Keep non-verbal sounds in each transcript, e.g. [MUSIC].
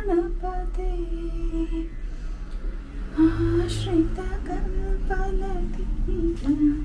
स्वामी सर्वं प्राणपते आश्रितकल्पलतिः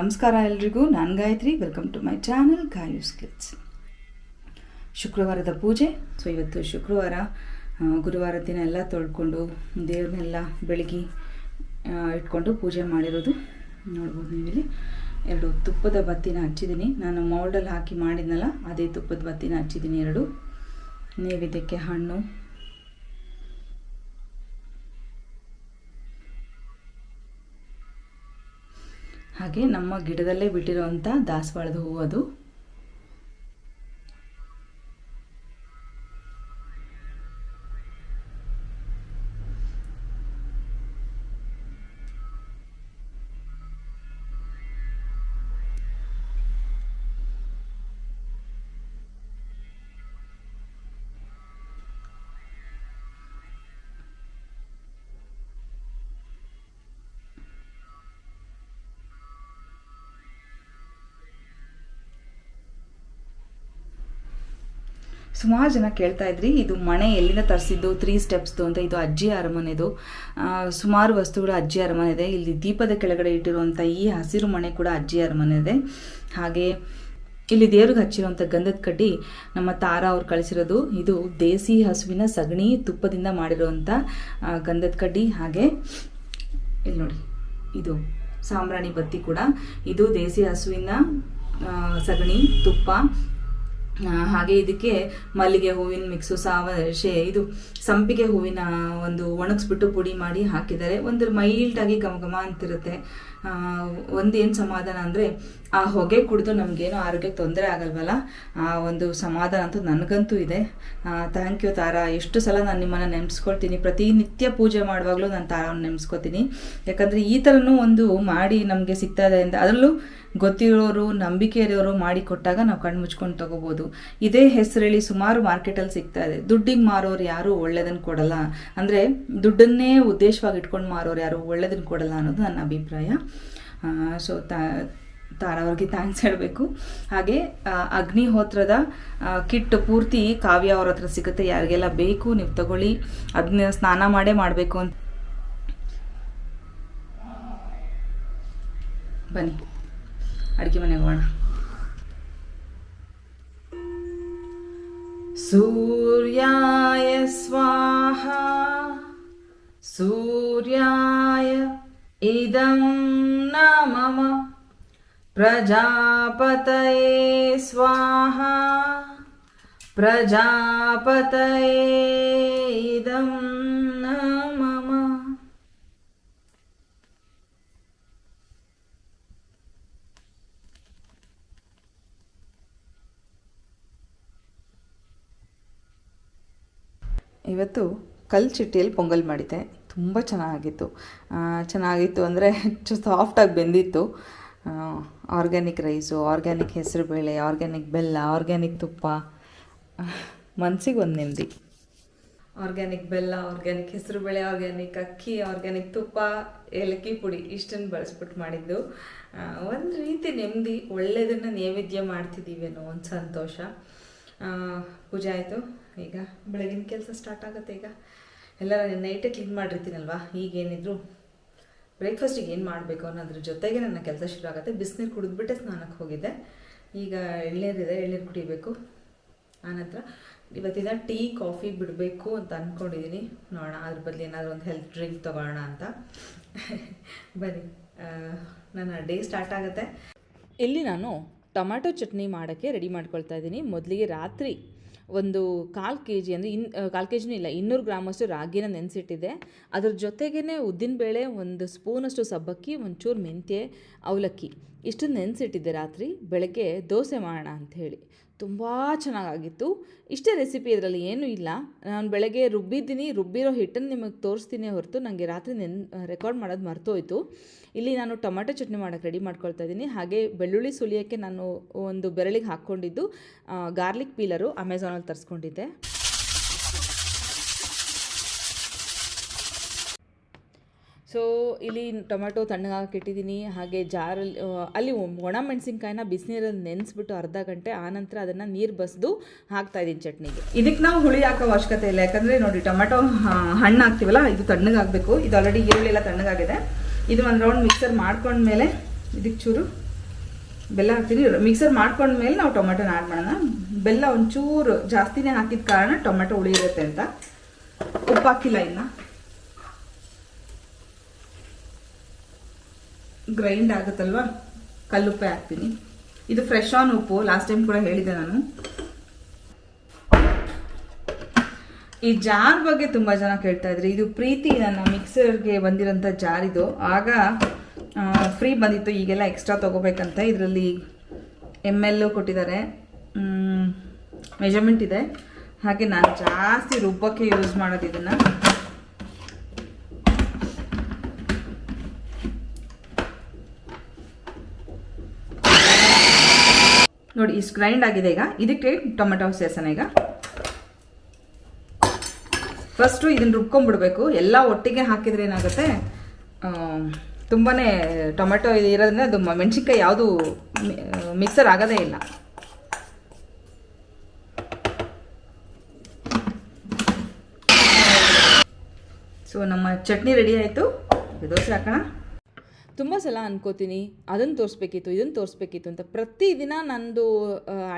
ನಮಸ್ಕಾರ ಎಲ್ರಿಗೂ ನಾನು Gayatri welcome to my channel Gayu's clicks ಶುಕ್ರವಾರದ ಪೂಜೆ. ಸೊ ಇವತ್ತು ಶುಕ್ರವಾರ ಗುರುವಾರ ದಿನ ಎಲ್ಲ ತೊಳ್ಕೊಂಡು ದೇವ್ರನ್ನೆಲ್ಲ ಬೆಳಗ್ಗೆ ಇಟ್ಕೊಂಡು ಪೂಜೆ ಮಾಡಿರೋದು. ನೋಡ್ಬೋದು ನೀವಿಲ್ಲಿ. ಎರಡು ತುಪ್ಪದ ಬತ್ತಿನ ಹಚ್ಚಿದ್ದೀನಿ. ನಾನು ಮೌಲ್ಡಲ್ಲಿ ಹಾಕಿ ಮಾಡಿದ್ನಲ್ಲ, ಅದೇ ತುಪ್ಪದ ಬತ್ತಿನ ಹಚ್ಚಿದ್ದೀನಿ ಎರಡು. ನೈವೇದ್ಯಕ್ಕೆ ಹಣ್ಣು. ಹಾಗೆ ನಮ್ಮ ಗಿಡದಲ್ಲೇ ಬಿಟ್ಟಿರೋವಂಥ ದಾಸವಾಳದ ಹೂವು ಅದು. ಸುಮಾರು ಜನ ಕೇಳ್ತಾ ಇದ್ರಿ, ಇದು ಮನೆ ಎಲ್ಲಿಂದ ತರಿಸಿದ್ದು ತ್ರೀ ಸ್ಟೆಪ್ಸ್ದು ಅಂತ, ಇದು ಅಜ್ಜಿ ಅರಮನೆದು. ಸುಮಾರು ವಸ್ತುಗಳು ಅಜ್ಜಿ ಅರಮನೆ ಇದೆ ಇಲ್ಲಿ ದೀಪದ ಕೆಳಗಡೆ ಇಟ್ಟಿರುವಂಥ ಈ ಹಸಿರು ಮನೆ ಕೂಡ ಅಜ್ಜಿ ಅರಮನೆ ಇದೆ ಹಾಗೆ ಇಲ್ಲಿ ದೇವ್ರಿಗೆ ಹಚ್ಚಿರುವಂಥ ಗಂಧದ ಕಡ್ಡಿ, ನಮ್ಮ ತಾರ ಅವ್ರು ಕಳಿಸಿರೋದು, ಇದು ದೇಸಿ ಹಸುವಿನ ಸಗಣಿ ತುಪ್ಪದಿಂದ ಮಾಡಿರುವಂಥ ಗಂಧದ ಕಡ್ಡಿ. ಹಾಗೆ ಇಲ್ಲಿ ನೋಡಿ, ಇದು ಸಾಂಬ್ರಾಣಿ ಬತ್ತಿ ಕೂಡ, ಇದು ದೇಸಿ ಹಸುವಿನ ಸಗಣಿ, ತುಪ್ಪ ಹಾಗೆ ಇದಕ್ಕೆ ಮಲ್ಲಿಗೆ ಹೂವಿನ ಮಿಕ್ಸು ಸಾವ, ಶೇ, ಇದು ಸಂಪಿಗೆ ಹೂವಿನ ಒಂದು ಒಣಗಿಸ್ಬಿಟ್ಟು ಪುಡಿ ಮಾಡಿ ಹಾಕಿದ್ದಾರೆ. ಒಂದು ಮೈಲ್ಡಾಗಿ ಘಮ ಘಮ ಅಂತಿರುತ್ತೆ. ಒಂದೇನು ಸಮಾಧಾನ ಅಂದರೆ ಆ ಹೊಗೆ ಕುಡಿದು ನಮಗೇನು ಆರೋಗ್ಯಕ್ಕೆ ತೊಂದರೆ ಆಗಲ್ವಲ್ಲ? ಆ ಒಂದು ಸಮಾಧಾನ ಅಂತೂ ನನಗಂತೂ ಇದೆ. Thank you Tara. ಎಷ್ಟು ಸಲ ನಾನು ನಿಮ್ಮನ್ನು ನೆನೆಸ್ಕೊಳ್ತೀನಿ. ಪ್ರತಿನಿತ್ಯ ಪೂಜೆ ಮಾಡುವಾಗಲೂ ನಾನು ತಾರವನ್ನು ನೆನೆಸ್ಕೊತೀನಿ. ಯಾಕಂದರೆ ಈ ಥರನೂ ಒಂದು ಮಾಡಿ ನಮಗೆ ಸಿಗ್ತಾ ಇದೆ. ಅಂತ ಅದರಲ್ಲೂ ಗೊತ್ತಿರೋರು ನಂಬಿಕೆ ಇರೋರು ಮಾಡಿ ಕೊಟ್ಟಾಗ ನಾವು ಕಣ್ಣು ಮುಚ್ಕೊಂಡು ತಗೋಬೋದು. ಇದೇ ಹೆಸರೇಳಿ ಸುಮಾರು ಮಾರ್ಕೆಟಲ್ಲಿ ಸಿಗ್ತಾ ಇದೆ. ದುಡ್ಡಿಗೆ ಮಾರೋರು ಯಾರು ಒಳ್ಳೇದನ್ನು ಕೊಡಲ್ಲ. ಅಂದರೆ ದುಡ್ಡನ್ನೇ ಉದ್ದೇಶವಾಗಿ ಇಟ್ಕೊಂಡು ಮಾರೋರು ಯಾರು ಒಳ್ಳೇದನ್ನು ಕೊಡಲ್ಲ ಅನ್ನೋದು ನನ್ನ ಅಭಿಪ್ರಾಯ. ಸೊ ತಾರಾ ಅವ್ರಿಗೆ ಥ್ಯಾಂಕ್ಸ್ ಹೇಳಬೇಕು. ಹಾಗೆ ಅಗ್ನಿಹೋತ್ರದ ಕಿಟ್ ಪೂರ್ತಿ ಕಾವ್ಯ ಅವ್ರ ಹತ್ರ ಸಿಗುತ್ತೆ. ಯಾರಿಗೆಲ್ಲ ಬೇಕು ನೀವು ತಗೊಳ್ಳಿ. ಅದನ್ನ ಸ್ನಾನ ಮಾಡೇ ಮಾಡಬೇಕು ಅಂತ. ಬನ್ನಿ. ಅಡುಗೆ ಮನೆಗೆ ಹೋಗೋಣ सूर्याय स्वाहा सूर्याय इदं न मम प्रजापतये स्वाहा प्रजापतये इदं ಇವತ್ತು ಕಲ್ಲು ಚಿಟ್ಟಿಯಲ್ಲಿ ಪೊಂಗಲ್ ಮಾಡಿದ್ದೆ. ತುಂಬ ಚೆನ್ನಾಗಿತ್ತು. ಚೆನ್ನಾಗಿತ್ತು ಅಂದರೆ ಸಾಫ್ಟಾಗಿ ಬೆಂದಿತ್ತು. ಆರ್ಗ್ಯಾನಿಕ್ ರೈಸು ಆರ್ಗ್ಯಾನಿಕ್ ಹೆಸರುಬೇಳೆ ಆರ್ಗ್ಯಾನಿಕ್ ಬೆಲ್ಲ ಆರ್ಗ್ಯಾನಿಕ್ ತುಪ್ಪ. ಮನ್ಸಿಗೆ ಒಂದು ನೆಮ್ಮದಿ. ಆರ್ಗ್ಯಾನಿಕ್ ಬೆಲ್ಲ ಆರ್ಗ್ಯಾನಿಕ್ ಹೆಸರುಬೇಳೆ ಆರ್ಗ್ಯಾನಿಕ್ ಅಕ್ಕಿ ಆರ್ಗ್ಯಾನಿಕ್ ತುಪ್ಪ, ಏಲಕ್ಕಿ ಪುಡಿ ಇಷ್ಟನ್ನು ಬಳಸ್ಬಿಟ್ಟು ಮಾಡಿದ್ದು. ಒಂದು ರೀತಿ ನೆಮ್ಮದಿ ಒಳ್ಳೆಯದನ್ನು ನೈವೇದ್ಯ ಮಾಡ್ತಿದ್ದೀವೇನೋ ಒಂದು ಸಂತೋಷ. ಪೂಜೆ ಆಯಿತು. ಈಗ ಬೆಳಗಿನ ಕೆಲಸ ಸ್ಟಾರ್ಟ್ ಆಗುತ್ತೆ ಈಗ. ಎಲ್ಲ ನೈಟೇ ಕ್ಲೀನ್ ಮಾಡಿರ್ತೀನಲ್ವಾ? ಈಗೇನಿದ್ರು ಬ್ರೇಕ್ಫಾಸ್ಟಿಗೆ ಏನು ಮಾಡಬೇಕು ಅನ್ನೋದ್ರ ಜೊತೆಗೆ ನನ್ನ ಕೆಲಸ ಶುರು ಆಗುತ್ತೆ. ಬಿಸಿನೀರು ಕುಡಿದ್ಬಿಟ್ಟೆ ಸ್ನಾನಕ್ಕೆ ಹೋಗಿದ್ದೆ. ಈಗ ಎಳ್ನೀರಿದೆ, ಎಳ್ನೀರು ಕುಡಿಬೇಕು. ಆನಂತರ ಇವತ್ತಿನ ಟೀ, ಕಾಫಿ ಬಿಡಬೇಕು ಅಂತ ಅಂದ್ಕೊಂಡಿದ್ದೀನಿ ನೋಡೋಣ, ಅದ್ರ ಬದಲು ಏನಾದರೂ ಒಂದು ಹೆಲ್ತ್ ಡ್ರಿಂಕ್ ತೊಗೊಳ್ಳೋಣ ಅಂತ. ಬನ್ನಿ. ನನ್ನ ಡೇ ಸ್ಟಾರ್ಟ್ ಆಗುತ್ತೆ. ಇಲ್ಲಿ ನಾನು ಟೊಮ್ಯಾಟೊ ಚಟ್ನಿ ಮಾಡೋಕ್ಕೆ ರೆಡಿ ಮಾಡ್ಕೊಳ್ತಾ ಇದ್ದೀನಿ. ಮೊದಲಿಗೆ ರಾತ್ರಿ ಒಂದು ಕಾಲು ಕೆ ಜಿ ಅಂದರೆ ಇನ್ ಕಾಲು ಕೆ ಜಿನೂ ಇಲ್ಲ, ಇನ್ನೂರು ಗ್ರಾಮಷ್ಟು ರಾಗಿನ ನೆನೆಸಿಟ್ಟಿದೆ. ಅದ್ರ ಜೊತೆಗೇ ಉದ್ದಿನಬೇಳೆ ಒಂದು ಸ್ಪೂನಷ್ಟು ಸಬ್ಬಕ್ಕಿ, ಒಂಚೂರು ಮೆಂತ್ಯೆ, ಅವಲಕ್ಕಿ ಇಷ್ಟು ನೆನೆಸಿಟ್ಟಿದ್ದೆ ರಾತ್ರಿ, ಬೆಳಗ್ಗೆ ದೋಸೆ ಮಾಡೋಣ ಅಂಥೇಳಿ. ತುಂಬ ಚೆನ್ನಾಗಾಗಿತ್ತು. ಇಷ್ಟೇ ರೆಸಿಪಿ ಇದರಲ್ಲಿ ಏನೂ ಇಲ್ಲ. ನಾನು ಬೆಳಗ್ಗೆ ರುಬ್ಬಿದ್ದೀನಿ, ರುಬ್ಬಿರೋ ಹಿಟ್ಟನ್ನು ನಿಮಗೆ ತೋರಿಸ್ತೀನಿ ಹೊರತು ನನಗೆ ರಾತ್ರಿ ನೆನ್ ರೆಕಾರ್ಡ್ ಮಾಡೋದು ಮರ್ತೋಯ್ತು. ಇಲ್ಲಿ ನಾನು ಟೊಮೆಟೊ ಚಟ್ನಿ ಮಾಡೋಕ್ಕೆ ರೆಡಿ ಮಾಡ್ಕೊಳ್ತಾ ಇದ್ದೀನಿ. ಹಾಗೆ ಬೆಳ್ಳುಳ್ಳಿ ಸುಲಿಯೋಕ್ಕೆ ನಾನು ಒಂದು ಬೆರಳಿಗೆ ಹಾಕ್ಕೊಂಡಿದ್ದು ಗಾರ್ಲಿಕ್ ಪೀಲರು ಅಮೆಝಾನಲ್ಲಿ ತರಿಸ್ಕೊಂಡಿದ್ದೆ. ಸೊ ಇಲ್ಲಿ ಟೊಮೆಟೊ ತಣ್ಣಗಾಗಕ್ಕೆ ಇಟ್ಟಿದ್ದೀನಿ ಹಾಗೆ ಜಾರಲ್ಲಿ ಅಲ್ಲಿ ಒಣ ಮೆಣಸಿನ್ಕಾಯಿನ ಬಿಸಿನೀರಲ್ಲಿ ನೆನೆಸ್ಬಿಟ್ಟು ಅರ್ಧ ಗಂಟೆ ಆನಂತರ ಅದನ್ನು ನೀರು ಬಸಿದು ಹಾಕ್ತಾ ಇದ್ದೀನಿ ಚಟ್ನಿಗೆ. ಇದಕ್ಕೆ ನಾವು ಹುಳಿ ಹಾಕೋ ಅವಶ್ಯಕತೆ ಇಲ್ಲ. ಯಾಕಂದರೆ ನೋಡಿ ಟೊಮೆಟೊ ಹಣ್ಣು ಹಾಕ್ತೀವಲ್ಲ, ಇದು ತಣ್ಣಗಾಗಬೇಕು. ಇದು ಆಲ್ರೆಡಿ ಈರುಳ್ಳಿ ಎಲ್ಲ ತಣ್ಣಗಾಗಿದೆ. ಇದು ಒಂದು ರೌಂಡ್ ಮಿಕ್ಸರ್ ಮಾಡ್ಕೊಂಡ್ಮೇಲೆ ಇದಕ್ಕೆ ಚೂರು ಬೆಲ್ಲ ಹಾಕ್ತೀನಿ. ಮಿಕ್ಸರ್ ಮಾಡ್ಕೊಂಡ್ಮೇಲೆ ನಾವು ಟೊಮೆಟೊನ ಆ್ಯಡ್ ಮಾಡೋಣ. ಬೆಲ್ಲ ಒಂಚೂರು ಜಾಸ್ತಿನೇ ಹಾಕಿದ ಕಾರಣ ಟೊಮೆಟೊ ಹುಳಿ ಇರುತ್ತೆ ಅಂತ. ಉಪ್ಪು ಹಾಕಿಲ್ಲ ಇನ್ನು. ಗ್ರೈಂಡ್ ಆಗುತ್ತಲ್ವಾ? ಕಲ್ಲುಪ್ಪೆ ಹಾಕ್ತೀನಿ. ಇದು ಫ್ರೆಶ್ ಆನ್ ಉಪ್ಪು. ಲಾಸ್ಟ್ ಟೈಮ್ ಕೂಡ ಹೇಳಿದೆ ನಾನು. ಈ ಜಾರ್ ಬಗ್ಗೆ ತುಂಬ ಜನ ಕೇಳ್ತಾ ಇದ್ರಿ. ಇದು ಪ್ರೀತಿ ನನ್ನ ಮಿಕ್ಸರ್ಗೆ ಬಂದಿರೋಂಥ ಜಾರ್ ಇದು. ಆಗ ಫ್ರೀ ಬಂದಿತ್ತು. ಈಗೆಲ್ಲ ಎಕ್ಸ್ಟ್ರಾ ತೊಗೋಬೇಕಂತ ಇದರಲ್ಲಿ ಎಂ ಎಲ್ ಕೊಟ್ಟಿದ್ದಾರೆ. ಮೆಜರ್ಮೆಂಟ್ ಇದೆ. ಹಾಗೆ ನಾನು ಜಾಸ್ತಿ ರುಬ್ಬಕ್ಕೆ ಯೂಸ್ ಮಾಡೋದು ಇದನ್ನು. ನೋಡಿ ಇಷ್ಟು ಗ್ರೈಂಡ್ ಆಗಿದೆ ಈಗ. ಇದಕ್ಕೆ ಟೊಮೆಟೊ ಸೇರ್ಸೋಣ ಈಗ. ಫಸ್ಟು ಇದನ್ನ ರುಬ್ಕೊಂಡ್ಬಿಡ್ಬೇಕು. ಎಲ್ಲ ಒಟ್ಟಿಗೆ ಹಾಕಿದ್ರೆ ಏನಾಗುತ್ತೆ? ತುಂಬಾ ಟೊಮೆಟೊ ಇರೋದ್ರಿಂದ ಅದು ಮೆಣಸಿನ್ಕಾಯಿ ಯಾವುದು ಮಿಕ್ಸರ್ ಆಗೋದೇ ಇಲ್ಲ. ಸೊ ನಮ್ಮ ಚಟ್ನಿ ರೆಡಿ ಆಯಿತು. ದೋಸೆ ಹಾಕೋಣ. ತುಂಬ ಸಲ ಅನ್ಕೋತೀನಿ ಅದನ್ನು ತೋರಿಸ್ಬೇಕಿತ್ತು ಇದನ್ನು ತೋರಿಸ್ಬೇಕಿತ್ತು ಅಂತ. ಪ್ರತಿದಿನ ನಂದು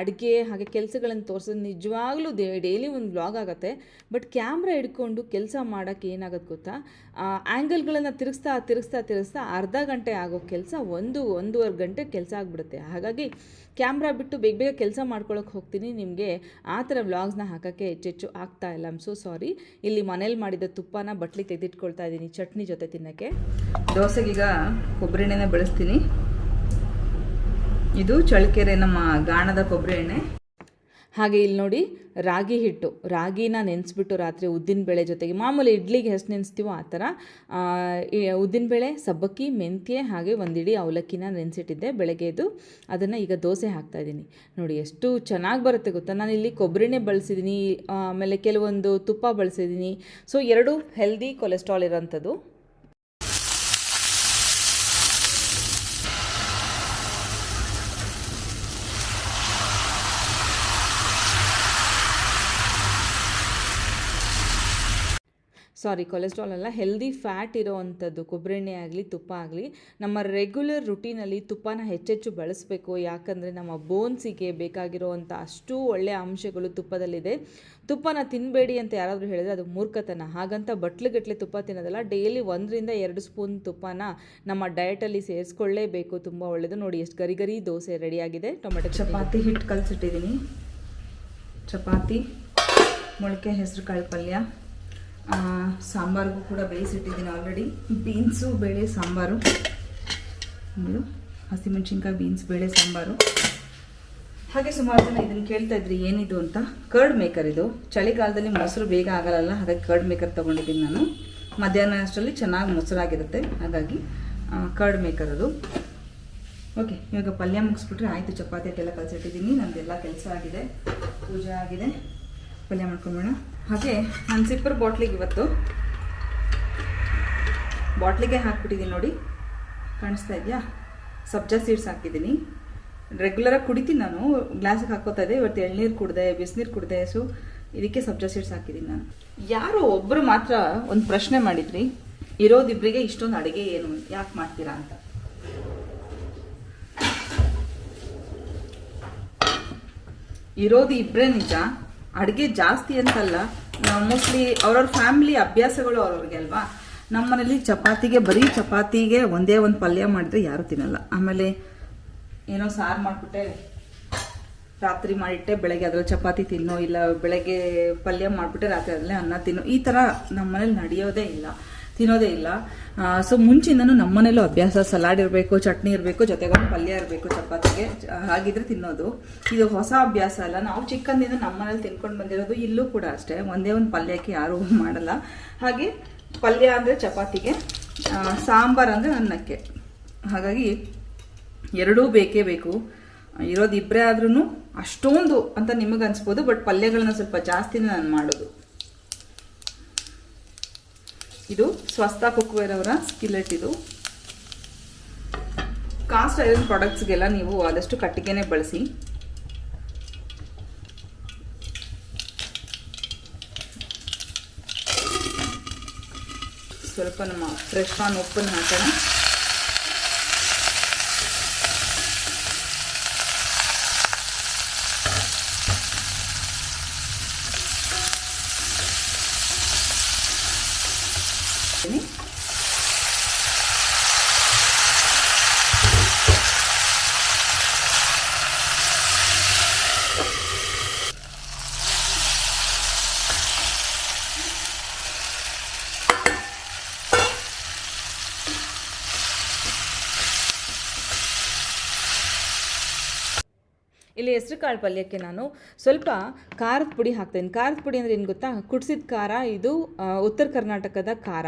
ಅಡುಗೆ ಹಾಗೆ ಕೆಲಸಗಳನ್ನು ತೋರಿಸೋದು ನಿಜವಾಗ್ಲೂ ದೇ, ಡೈಲಿ ಒಂದು ವ್ಲಾಗ್ ಆಗುತ್ತೆ. ಬಟ್ ಕ್ಯಾಮ್ರಾ ಹಿಡ್ಕೊಂಡು ಕೆಲಸ ಮಾಡೋಕ್ಕೆ ಏನಾಗುತ್ತೆ ಗೊತ್ತಾ? ಆ್ಯಂಗಲ್ಗಳನ್ನು ತಿರುಗಿಸ್ತಾ ತಿರುಗಿಸ್ತಾ ತಿರುಗಿಸ್ತಾ ಅರ್ಧ ಗಂಟೆ ಆಗೋ ಕೆಲಸ ಒಂದು, ಒಂದೂವರೆ ಗಂಟೆ ಕೆಲಸ ಆಗಿಬಿಡುತ್ತೆ. ಹಾಗಾಗಿ ಕ್ಯಾಮ್ರಾ ಬಿಟ್ಟು ಬೇಗ ಬೇಗ ಕೆಲಸ ಮಾಡ್ಕೊಳ್ಳೋಕೆ ಹೋಗ್ತೀನಿ. ನಿಮಗೆ ಆ ಥರ ವ್ಲಾಗ್ಸ್ನ ಹಾಕೋಕ್ಕೆ ಹೆಚ್ಚೆಚ್ಚು ಆಗ್ತಾ ಇಲ್ಲ. ಐಮ್ ಸೊ ಸಾರಿ ಇಲ್ಲಿ ಮನೇಲಿ ಮಾಡಿದ ತುಪ್ಪನ ಬಟ್ಲಿ ತೆಗೆದಿಟ್ಕೊಳ್ತಾ ಇದ್ದೀನಿ ಚಟ್ನಿ ಜೊತೆ ತಿನ್ನೋಕ್ಕೆ. ದೋಸೆಗೀಗ ಕೊಬ್ಬರಿ ಎಣ್ಣೆನ ಬಳಸ್ತೀನಿ. ಇದು ಚಳ್ಳಕೆರೆ ನಮ್ಮ ಗಾಣದ ಕೊಬ್ಬರಿ ಎಣ್ಣೆ. ಹಾಗೆ ಇಲ್ಲಿ ನೋಡಿ, ರಾಗಿ ಹಿಟ್ಟು. ರಾಗಿನ ನೆನೆಸ್ಬಿಟ್ಟು ರಾತ್ರಿ ಉದ್ದಿನಬೇಳೆ ಜೊತೆಗೆ, ಮಾಮೂಲಿ ಇಡ್ಲಿಗೆ ಎಷ್ಟು ನೆನೆಸ್ತೀವೋ ಆ ಥರ ಉದ್ದಿನಬೇಳೆ ಸಬ್ಬಕ್ಕಿ, ಮೆಂತ್ಯೆ ಹಾಗೆ ಒಂದಿಡಿ ಅವಲಕ್ಕಿನ ನೆನೆಸಿಟ್ಟಿದ್ದೆ ಬೆಳಗ್ಗೆ ಎದ್ದು. ಅದನ್ನು ಈಗ ದೋಸೆ ಹಾಕ್ತಾಯಿದ್ದೀನಿ ನೋಡಿ ಎಷ್ಟು ಚೆನ್ನಾಗಿ ಬರುತ್ತೆ ಗೊತ್ತಾ? ನಾನು ಇಲ್ಲಿ ಕೊಬ್ಬರಿನೇ ಬಳಸಿದ್ದೀನಿ ಆಮೇಲೆ ಕೆಲವೊಂದು ತುಪ್ಪ ಬಳಸಿದ್ದೀನಿ ಸೊ ಎರಡು ಹೆಲ್ದಿ ಕೊಲೆಸ್ಟ್ರಾಲ್ ಇರೋಂಥದ್ದು. ಸಾರಿ ಕೊಲೆಸ್ಟ್ರಾಲ್ ಅಲ್ಲ ಹೆಲ್ದಿ ಫ್ಯಾಟ್ ಇರೋವಂಥದ್ದು ಕೊಬ್ಬರಿ ಎಣ್ಣೆ ಆಗಲಿ, ತುಪ್ಪ ಆಗಲಿ, ನಮ್ಮ ರೆಗ್ಯುಲರ್ ರುಟೀನಲ್ಲಿ ತುಪ್ಪನ ಹೆಚ್ಚೆಚ್ಚು ಬಳಸಬೇಕು. ಯಾಕಂದರೆ ನಮ್ಮ ಬೋನ್ಸಿಗೆ ಬೇಕಾಗಿರೋವಂಥ ಅಷ್ಟು ಒಳ್ಳೆಯ ಅಂಶಗಳು ತುಪ್ಪದಲ್ಲಿದೆ. ತುಪ್ಪನ ತಿನ್ನಬೇಡಿ ಅಂತ ಯಾರಾದರೂ ಹೇಳಿದ್ರೆ ಅದು ಮೂರ್ಖತನ. ಹಾಗಂತ ಬಟ್ಲುಗಟ್ಟಲೆ ತುಪ್ಪ ತಿನ್ನೋದಲ್ಲ ಡೈಲಿ ಒಂದರಿಂದ ಎರಡು ಸ್ಪೂನ್ ತುಪ್ಪನ ನಮ್ಮ ಡಯಟಲ್ಲಿ ಸೇರಿಸ್ಕೊಳ್ಳೇಬೇಕು. ತುಂಬ ಒಳ್ಳೆಯದು ನೋಡಿ, ಎಷ್ಟು ಗರಿ ಗರಿ ದೋಸೆ ರೆಡಿಯಾಗಿದೆ. ಟೊಮೆಟೊ ಚಪಾತಿ ಹಿಟ್ಟು ಕಲಸಿಟ್ಟಿದ್ದೀನಿ. ಚಪಾತಿ, ಮೊಳಕೆ ಹೆಸರು ಕಾಳು ಪಲ್ಯ. ಸಾಂಬಾರಿಗೂ ಕೂಡ ಬೇಯಿಸಿಟ್ಟಿದ್ದೀನಿ ಆಲ್ರೆಡಿ ಬೀನ್ಸು, ಬೇಳೆ, ಸಾಂಬಾರು. ಇದು ಹಸಿಮೆಣ್ಸಿನ್ಕಾಯಿ ಬೀನ್ಸ್, ಬೇಳೆ, ಸಾಂಬಾರು. ಹಾಗೆ ಸುಮಾರು ಜನ ಇದನ್ನು ಕೇಳ್ತಾ ಇದ್ರಿ, ಏನಿದು ಅಂತ. ಕರ್ಡ್ ಮೇಕರ್ ಇದು. ಚಳಿಗಾಲದಲ್ಲಿ ಮೊಸರು ಬೇಗ ಆಗಲ್ಲ ಹಾಗಾಗಿ ಕರ್ಡ್ ಮೇಕರ್ ತೊಗೊಂಡಿದ್ದೀನಿ ನಾನು. ಮಧ್ಯಾಹ್ನ ಅಷ್ಟರಲ್ಲಿ ಚೆನ್ನಾಗಿ ಮೊಸರಾಗಿರುತ್ತೆ. ಹಾಗಾಗಿ ಕರ್ಡ್ ಮೇಕರ್ ಅದು. ಓಕೆ ಇವಾಗ ಪಲ್ಯ ಮುಗಿಸ್ಬಿಟ್ರೆ ಆಯಿತು. ಚಪಾತಿ ಅಟ್ಟೆಲ್ಲ ಕಲಸಿಟ್ಟಿದ್ದೀನಿ. ನಂದೆಲ್ಲ ಕೆಲಸ ಆಗಿದೆ. ಪೂಜೆ ಆಗಿದೆ. ಪಲ್ಯ ಮಾಡ್ಕೊಂಬೋಣ ಹಾಗೆ ನಾನು ಸಿಪ್ಪರ್ ಬಾಟ್ಲಿಗೆ ಇವತ್ತು ಬಾಟ್ಲಿಗೆ ಹಾಕ್ಬಿಟ್ಟಿದ್ದೀನಿ ನೋಡಿ. ಕಾಣಿಸ್ತಾ ಇದೆಯಾ? ಸಬ್ಜಾ ಸೀಡ್ಸ್ ಹಾಕಿದ್ದೀನಿ. ರೆಗ್ಯುಲರಾಗಿ ಕುಡಿತೀನಿ ನಾನು. ಗ್ಲಾಸಿಗೆ ಹಾಕೋತಾ ಇದ್ದೆ. ಇವತ್ತು ಎಳ್ನೀರು ಕುಡಿದೆ, ಬಿಸಿನೀರು ಕುಡಿದೆ. ಸೊ ಇದಕ್ಕೆ ಸಬ್ಜಾ ಸೀಡ್ಸ್ ಹಾಕಿದ್ದೀನಿ ನಾನು. ಯಾರೋ ಒಬ್ಬರು ಮಾತ್ರ ಒಂದು ಪ್ರಶ್ನೆ ಮಾಡಿದ್ರಿ. ಇರೋದಿಬ್ಬರಿಗೆ ಇಷ್ಟೊಂದು ಅಡುಗೆ ಏನು, ಯಾಕೆ ಮಾಡ್ತೀರಾ ಅಂತ. ಇರೋದು ಇಬ್ಬರೇ ನಿಜ. ಅಡುಗೆ ಜಾಸ್ತಿ ಅಂತಲ್ಲ ಮೋಸ್ಟ್ಲಿ ಅವ್ರವ್ರ ಫ್ಯಾಮಿಲಿ ಅಭ್ಯಾಸಗಳು ಅವ್ರವ್ರಿಗೆ ಅಲ್ವಾ? ನಮ್ಮ ಮನೇಲಿ ಚಪಾತಿಗೆ, ಬರೀ ಚಪಾತಿಗೆ ಒಂದೇ ಒಂದು ಪಲ್ಯ ಮಾಡಿದ್ರೆ ಯಾರು ತಿನ್ನಲ್ಲ. ಆಮೇಲೆ ಏನೋ ಸಾರು ಮಾಡಿಬಿಟ್ಟೆ, ರಾತ್ರಿ ಮಾಡಿಟ್ಟೆ, ಬೆಳಗ್ಗೆ ಅದರಲ್ಲಿ ಚಪಾತಿ ತಿನ್ನೋ ಇಲ್ಲ, ಬೆಳಗ್ಗೆ ಪಲ್ಯ ಮಾಡಿಬಿಟ್ಟೆ, ರಾತ್ರಿ ಅದರಲ್ಲೇ ಅನ್ನ ತಿನ್ನೋ. ಈ ಥರ ನಮ್ಮನೇಲಿ ನಡೆಯೋದೇ ಇಲ್ಲ. ತಿನ್ನೋದೇ ಇಲ್ಲ. ಸೊ ಮುಂಚಿಂದನೂ ನಮ್ಮ ಮನೇಲೂ ಅಭ್ಯಾಸ ಸಲಾಡ್ ಇರಬೇಕು, ಚಟ್ನಿ ಇರಬೇಕು ಜೊತೆಗೆ ಒಂದು ಪಲ್ಯ ಇರಬೇಕು ಚಪಾತಿಗೆ ಹಾಗಿದ್ರೆ ತಿನ್ನೋದು. ಇದು ಹೊಸ ಅಭ್ಯಾಸ ಅಲ್ಲ. ನಾವು ಚಿಕ್ಕಂದಿಂದ ನಮ್ಮ ಮನೇಲಿ ತಿನ್ಕೊಂಡು ಬಂದಿರೋದು ಇಲ್ಲೂ ಕೂಡ ಅಷ್ಟೇ. ಒಂದೇ ಒಂದು ಪಲ್ಯಕ್ಕೆ ಯಾರೂ [LAUGHS] ಮಾಡಲ್ಲ. ಹಾಗೆ ಪಲ್ಯ ಅಂದರೆ ಚಪಾತಿಗೆ ಸಾಂಬಾರ್ ಅಂದರೆ ಅನ್ನಕ್ಕೆ. ಹಾಗಾಗಿ ಎರಡೂ ಬೇಕೇ ಬೇಕು. ಇರೋದು ಇಬ್ಬರೇ ಆದ್ರೂ ಅಷ್ಟೊಂದು ಅಂತ ನಿಮಗೆ ಅನ್ಸ್ಬೋದು ಬಟ್ ಪಲ್ಯಗಳನ್ನ ಸ್ವಲ್ಪ ಜಾಸ್ತಿನೇ ನಾನು ಮಾಡೋದು. ಇದು ಸ್ವಸ್ಥ ಕುಕ್ವೇರ್ ಅವರ ಸ್ಕಿಲೆಟ್ ಇದು. ಕಾಸ್ಟ್ ಐರನ್ ಪ್ರಾಡಕ್ಟ್ಸ್ಗೆಲ್ಲ ನೀವು ಆದಷ್ಟು ಕಟ್ಟಿಗೆನೇ ಬಳಸಿ. ಸ್ವಲ್ಪ ನಮ್ಮ ಫ್ರೆಶ್ ಆನ್ ಉಪ್ಪನ್ನು ಹಾಕೋಣ ಹಾಕ್ತೀನಿ. ಇಲ್ಲಿ ಹೆಸರು ಕಾಳು ಪಲ್ಯಕ್ಕೆ ನಾನು ಸ್ವಲ್ಪ ಖಾರದ ಪುಡಿ ಹಾಕ್ತೇನೆ. ಖಾರದ ಪುಡಿ ಅಂದರೆ ಏನು ಗೊತ್ತಾ? ಕುಡ್ಸಿದ ಖಾರ, ಇದು ಉತ್ತರ ಕರ್ನಾಟಕದ ಖಾರ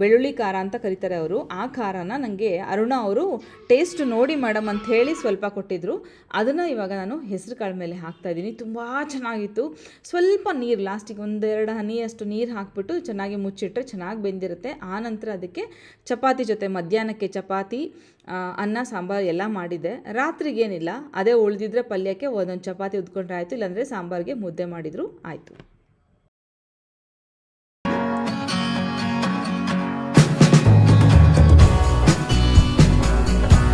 ಬೆಳ್ಳುಳ್ಳಿ ಖಾರ ಅಂತ ಕರೀತಾರೆ ಅವರು. ಆ ಖಾರನ ನನಗೆ ಅರುಣ ಅವರು ಟೇಸ್ಟ್ ನೋಡಿ ಮೇಡಮ್ ಅಂತ ಹೇಳಿ ಸ್ವಲ್ಪ ಕೊಟ್ಟಿದ್ದರು ಅದನ್ನು ಇವಾಗ ನಾನು ಹೆಸರು ಕಾಳು ಮೇಲೆ ಹಾಕ್ತಾ ಇದ್ದೀನಿ. ತುಂಬ ಚೆನ್ನಾಗಿತ್ತು. ಸ್ವಲ್ಪ ನೀರು, ಲಾಸ್ಟಿಗೆ ಒಂದೆರಡು ಹನಿಯಷ್ಟು ನೀರು ಹಾಕ್ಬಿಟ್ಟು ಚೆನ್ನಾಗಿ ಮುಚ್ಚಿಟ್ರೆ ಚೆನ್ನಾಗಿ ಬೆಂದಿರುತ್ತೆ. ಆನಂತರ ಅದಕ್ಕೆ ಚಪಾತಿ ಜೊತೆ ಮಧ್ಯಾಹ್ನಕ್ಕೆ ಚಪಾತಿ ಅನ್ನ, ಸಾಂಬಾರು ಎಲ್ಲ ಮಾಡಿದೆ. ರಾತ್ರಿಗೇನಿಲ್ಲ, ಅದೇ ಉಳಿದಿದ್ರೆ ಪಲ್ಯಕ್ಕೆ ಒಂದೊಂದು ಚಪಾತಿ ಉದ್ಕೊಂಡ್ರೆ ಆಯಿತು ಇಲ್ಲಾಂದರೆ ಸಾಂಬಾರಿಗೆ ಮುದ್ದೆ ಮಾಡಿದರೂ ಆಯಿತು.